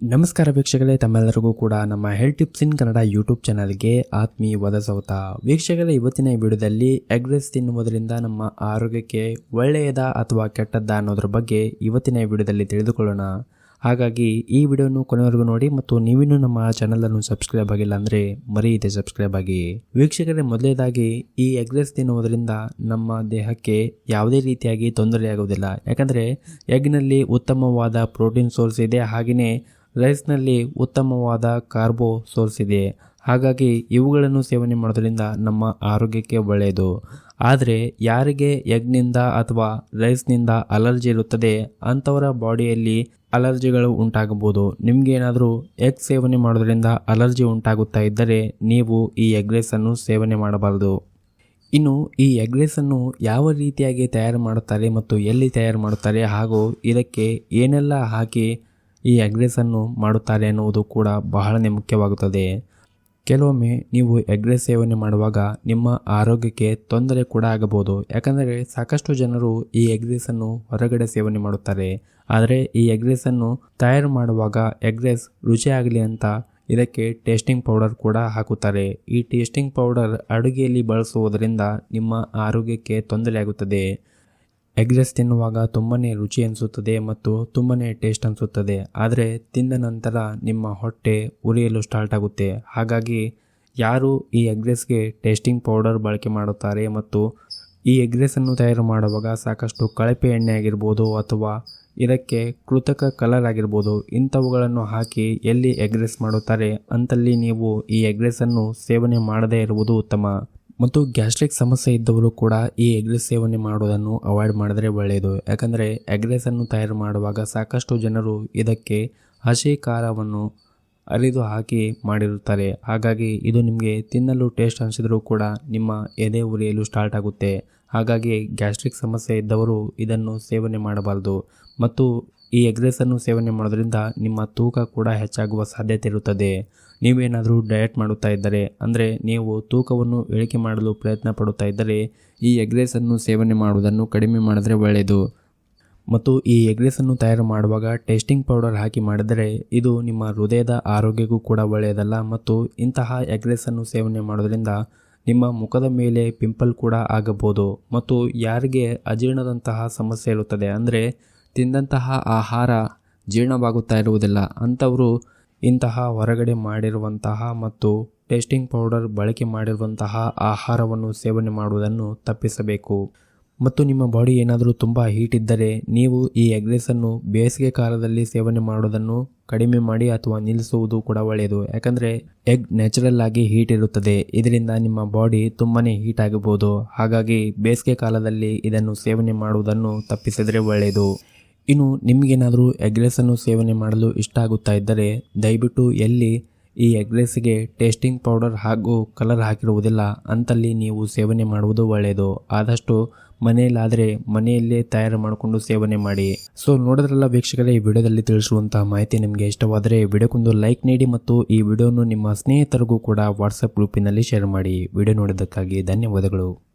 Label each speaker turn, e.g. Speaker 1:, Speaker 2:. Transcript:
Speaker 1: ನಮಸ್ಕಾರ ವೀಕ್ಷಕರೇ, ತಮ್ಮೆಲ್ಲರಿಗೂ ಕೂಡ ನಮ್ಮ health tips in Kannada YouTube ಚಾನಲ್ಗೆ ಆತ್ಮೀಯ ಸ್ವಾಗತ ವೀಕ್ಷಕರೇ, ಇವತ್ತಿನ ವಿಡಿಯೋದಲ್ಲಿ ಎಗ್ ರೈಸ್ ತಿನ್ನುವುದರಿಂದ ನಮ್ಮ ಆರೋಗ್ಯಕ್ಕೆ ಒಳ್ಳೆಯದ ಅಥವಾ ಕೆಟ್ಟದ್ದ ಅನ್ನೋದ್ರ ಬಗ್ಗೆ ಇವತ್ತಿನ ವಿಡಿಯೋದಲ್ಲಿ ತಿಳಿದುಕೊಳ್ಳೋಣ. ಹಾಗಾಗಿ ಈ ವಿಡಿಯೋನು ಕೊನೆವರೆಗೂ ನೋಡಿ ಮತ್ತು ನೀವಿನ್ನೂ ನಮ್ಮ ಚಾನಲನ್ನು ಸಬ್ಸ್ಕ್ರೈಬ್ ಆಗಿಲ್ಲ ಅಂದರೆ ಮರೆಯದೆ ಸಬ್ಸ್ಕ್ರೈಬ್ ಆಗಿ. ವೀಕ್ಷಕರೇ ಮೊದಲನೇದಾಗಿ ಈ ಎಗ್ ರೈಸ್ ತಿನ್ನುವುದರಿಂದ ನಮ್ಮ ದೇಹಕ್ಕೆ ಯಾವುದೇ ರೀತಿಯಾಗಿ ತೊಂದರೆಯಾಗುವುದಿಲ್ಲ. ಯಾಕಂದರೆ ಎಗ್ನಲ್ಲಿ ಉತ್ತಮವಾದ ಪ್ರೋಟೀನ್ ಸೋರ್ಸ್ ಇದೆ. ಹಾಗೆಯೇ ರೈಸ್ನಲ್ಲಿ ಉತ್ತಮವಾದ ಕಾರ್ಬೋ ಸೋರ್ಸ್ ಇದೆ ಹಾಗಾಗಿ ಇವುಗಳನ್ನು ಸೇವನೆ ಮಾಡೋದ್ರಿಂದ ನಮ್ಮ ಆರೋಗ್ಯಕ್ಕೆ ಒಳ್ಳೆಯದು. ಆದರೆ ಯಾರಿಗೆ ಎಗ್ನಿಂದ ಅಥವಾ ರೈಸ್ನಿಂದ ಅಲರ್ಜಿ ಇರುತ್ತದೆ ಅಂಥವರ ಬಾಡಿಯಲ್ಲಿ ಅಲರ್ಜಿಗಳು ಉಂಟಾಗಬಹುದು. ನಿಮಗೇನಾದರೂ ಎಗ್ ಸೇವನೆ ಮಾಡೋದ್ರಿಂದ ಅಲರ್ಜಿ ಉಂಟಾಗುತ್ತಾ ಇದ್ದರೆ ನೀವು ಈ ಎಗ್ ರೈಸನ್ನು ಸೇವನೆ ಮಾಡಬಾರದು. ಇನ್ನು ಈ ಎಗ್ ರೈಸನ್ನು ಯಾವ ರೀತಿಯಾಗಿ ತಯಾರು ಮಾಡುತ್ತಾರೆ ಮತ್ತು ಎಲ್ಲಿ ತಯಾರು ಮಾಡುತ್ತಾರೆ ಹಾಗೂ ಇದಕ್ಕೆ ಏನೆಲ್ಲ ಹಾಕಿ ಈ ಎಗ್ ರೈಸನ್ನು ಮಾಡುತ್ತಾರೆ ಎನ್ನುವುದು ಕೂಡ ಬಹಳನೇ ಮುಖ್ಯವಾಗುತ್ತದೆ. ಕೆಲವೊಮ್ಮೆ ನೀವು ಎಗ್ ರೈಸ್ ಸೇವನೆ ಮಾಡುವಾಗ ನಿಮ್ಮ ಆರೋಗ್ಯಕ್ಕೆ ತೊಂದರೆ ಕೂಡ ಆಗಬಹುದು. ಯಾಕಂದರೆ ಸಾಕಷ್ಟು ಜನರು ಈ ಎಗ್ರೆಸನ್ನು ಹೊರಗಡೆ ಸೇವನೆ ಮಾಡುತ್ತಾರೆ. ಆದರೆ ಈ ಎಗ್ರೆಸನ್ನು ತಯಾರು ಮಾಡುವಾಗ ಎಗ್ರೆಸ್ ರುಚಿಯಾಗಲಿ ಅಂತ ಇದಕ್ಕೆ ಟೇಸ್ಟಿಂಗ್ ಪೌಡರ್ ಕೂಡ ಹಾಕುತ್ತಾರೆ. ಈ ಟೇಸ್ಟಿಂಗ್ ಪೌಡರ್ ಅಡುಗೆಯಲ್ಲಿ ಬಳಸುವುದರಿಂದ ನಿಮ್ಮ ಆರೋಗ್ಯಕ್ಕೆ ತೊಂದರೆಯಾಗುತ್ತದೆ ಎಗ್ ರೈಸ್ ತಿನ್ನುವಾಗ ತುಂಬಾ ರುಚಿ ಅನಿಸುತ್ತದೆ ಮತ್ತು ತುಂಬಾ ಟೇಸ್ಟ್ ಅನಿಸುತ್ತದೆ. ಆದರೆ ತಿಂದ ನಂತರ ನಿಮ್ಮ ಹೊಟ್ಟೆ ಉರಿಯಲು ಸ್ಟಾರ್ಟ್ ಆಗುತ್ತೆ. ಹಾಗಾಗಿ ಯಾರು ಈ ಎಗ್ ರೈಸ್ಗೆ ಟೇಸ್ಟಿಂಗ್ ಪೌಡರ್ ಬಳಕೆ ಮಾಡುತ್ತಾರೆ ಮತ್ತು ಈ ಎಗ್ ರೈಸನ್ನು ತಯಾರು ಮಾಡುವಾಗ ಸಾಕಷ್ಟು ಕಳಪೆ ಎಣ್ಣೆ ಆಗಿರ್ಬೋದು ಅಥವಾ ಇದಕ್ಕೆ ಕೃತಕ ಕಲರ್ ಆಗಿರ್ಬೋದು, ಇಂಥವುಗಳನ್ನು ಹಾಕಿ ಎಲ್ಲಿ ಎಗ್ ರೈಸ್ ಮಾಡುತ್ತಾರೆ ಅಂತಲ್ಲಿ ನೀವು ಈ ಎಗ್ ರೈಸನ್ನು ಸೇವನೆ ಮಾಡದೇ ಇರುವುದು ಉತ್ತಮ. ಮತ್ತು ಗ್ಯಾಸ್ಟ್ರಿಕ್ ಸಮಸ್ಯೆ ಇದ್ದವರು ಕೂಡ ಈ ಎಗ್ ರೈಸ್ ಸೇವನೆ ಮಾಡೋದನ್ನು ಅವಾಯ್ಡ್ ಮಾಡಿದರೆ ಒಳ್ಳೆಯದು. ಯಾಕಂದರೆ ಎಗ್ ರೈಸನ್ನು ತಯಾರು ಮಾಡುವಾಗ ಸಾಕಷ್ಟು ಜನರು ಇದಕ್ಕೆ ಹಸಿ ಖಾರವನ್ನು ಅರಿದು ಹಾಕಿ ಮಾಡಿರುತ್ತಾರೆ. ಹಾಗಾಗಿ ಇದು ನಿಮಗೆ ತಿನ್ನಲು ಟೇಸ್ಟ್ ಅನಿಸಿದರೂ ಕೂಡ ನಿಮ್ಮ ಎದೆ ಉರಿಯಲು ಸ್ಟಾರ್ಟ್ ಆಗುತ್ತೆ. ಹಾಗಾಗಿ ಗ್ಯಾಸ್ಟ್ರಿಕ್ ಸಮಸ್ಯೆ ಇದ್ದವರು ಇದನ್ನು ಸೇವನೆ ಮಾಡಬಾರ್ದು. ಮತ್ತು ಈ ಎಗ್ ರೈಸನ್ನು ಸೇವನೆ ಮಾಡೋದ್ರಿಂದ ನಿಮ್ಮ ತೂಕ ಕೂಡ ಹೆಚ್ಚಾಗುವ ಸಾಧ್ಯತೆ ಇರುತ್ತದೆ. ನೀವೇನಾದರೂ ಡಯಟ್ ಮಾಡುತ್ತಾ ಇದ್ದರೆ, ಅಂದರೆ ನೀವು ತೂಕವನ್ನು ಇಳಿಕೆ ಮಾಡಲು ಪ್ರಯತ್ನ ಪಡುತ್ತಾ ಇದ್ದರೆ, ಈ ಎಗ್ ರೈಸನ್ನು ಸೇವನೆ ಮಾಡುವುದನ್ನು ಕಡಿಮೆ ಮಾಡಿದರೆ ಒಳ್ಳೆಯದು. ಮತ್ತು ಈ ಎಗ್ ರೈಸನ್ನು ತಯಾರು ಮಾಡುವಾಗ ಟೇಸ್ಟಿಂಗ್ ಪೌಡರ್ ಹಾಕಿ ಮಾಡಿದರೆ, ಇದು ನಿಮ್ಮ ಹೃದಯದ ಆರೋಗ್ಯಕ್ಕೂ ಕೂಡ ಒಳ್ಳೆಯದಲ್ಲ ಮತ್ತು ಇಂತಹ ಎಗ್ ರೈಸನ್ನು ಸೇವನೆ ಮಾಡೋದರಿಂದ ನಿಮ್ಮ ಮುಖದ ಮೇಲೆ ಪಿಂಪಲ್ ಕೂಡ ಆಗಬಹುದು. ಮತ್ತು ಯಾರಿಗೆ ಅಜೀರ್ಣದಂತಹ ಸಮಸ್ಯೆ ಇರುತ್ತದೆ, ಅಂದರೆ ತಿಂದಂತಹ ಆಹಾರ ಜೀರ್ಣವಾಗುತ್ತಾ ಇರುವುದಿಲ್ಲ. ಅಂಥವರು ಇಂತಹ ಹೊರಗಡೆ ಮಾಡಿರುವಂತಹ ಮತ್ತು ಟೇಸ್ಟಿಂಗ್ ಪೌಡರ್ ಬಳಕೆ ಮಾಡಿರುವಂತಹ ಆಹಾರವನ್ನು ಸೇವನೆ ಮಾಡುವುದನ್ನು ತಪ್ಪಿಸಬೇಕು. ಮತ್ತು ನಿಮ್ಮ ಬಾಡಿ ಏನಾದರೂ ತುಂಬ ಹೀಟ್ ಇದ್ದರೆ ನೀವು ಈ ಎಗ್ ರೈಸನ್ನು ಬೇಸಿಗೆ ಕಾಲದಲ್ಲಿ ಸೇವನೆ ಮಾಡುವುದನ್ನು ಕಡಿಮೆ ಮಾಡಿ ಅಥವಾ ನಿಲ್ಲಿಸುವುದು ಕೂಡ ಒಳ್ಳೆಯದು. ಯಾಕಂದರೆ ಎಗ್ ನ್ಯಾಚುರಲ್ ಆಗಿ ಹೀಟ್ ಇರುತ್ತದೆ. ಇದರಿಂದ ನಿಮ್ಮ ಬಾಡಿ ತುಂಬಾ ಹೀಟ್ ಆಗಬಹುದು. ಹಾಗಾಗಿ ಬೇಸಿಗೆ ಕಾಲದಲ್ಲಿ ಇದನ್ನು ಸೇವನೆ ಮಾಡುವುದನ್ನು ತಪ್ಪಿಸಿದರೆ ಒಳ್ಳೆಯದು. ಇನ್ನು ನಿಮಗೇನಾದರೂ ಎಗ್ರೆಸನ್ನು ಸೇವನೆ ಮಾಡಲು ಇಷ್ಟ ಆಗುತ್ತಾ ಇದ್ದರೆ, ದಯವಿಟ್ಟು ಎಲ್ಲಿ ಈ ಎಗ್ರೆಸ್ಗೆ ಟೇಸ್ಟಿಂಗ್ ಪೌಡರ್ ಹಾಗೂ ಕಲರ್ ಹಾಕಿರುವುದಿಲ್ಲ ಅಂತಲ್ಲಿ ನೀವು ಸೇವನೆ ಮಾಡುವುದು ಒಳ್ಳೆಯದು. ಆದಷ್ಟು ಮನೆಯಲ್ಲಾದರೆ ಮನೆಯಲ್ಲೇ ತಯಾರು ಮಾಡಿಕೊಂಡು ಸೇವನೆ ಮಾಡಿ. ಸೊ ನೋಡಿದ್ರಲ್ಲ ವೀಕ್ಷಕರೇ, ಈ ವಿಡಿಯೋದಲ್ಲಿ ತಿಳಿಸುವಂತಹ ಮಾಹಿತಿ ನಿಮಗೆ ಇಷ್ಟವಾದರೆ ವಿಡಿಯೋಕ್ಕೊಂದು ಲೈಕ್ ನೀಡಿ ಮತ್ತು ಈ ವಿಡಿಯೋನು ನಿಮ್ಮ ಸ್ನೇಹಿತರಿಗೂ ಕೂಡ ವಾಟ್ಸಪ್ ಗ್ರೂಪಿನಲ್ಲಿ ಶೇರ್ ಮಾಡಿ. ವಿಡಿಯೋ ನೋಡಿದ್ದಕ್ಕಾಗಿ ಧನ್ಯವಾದಗಳು.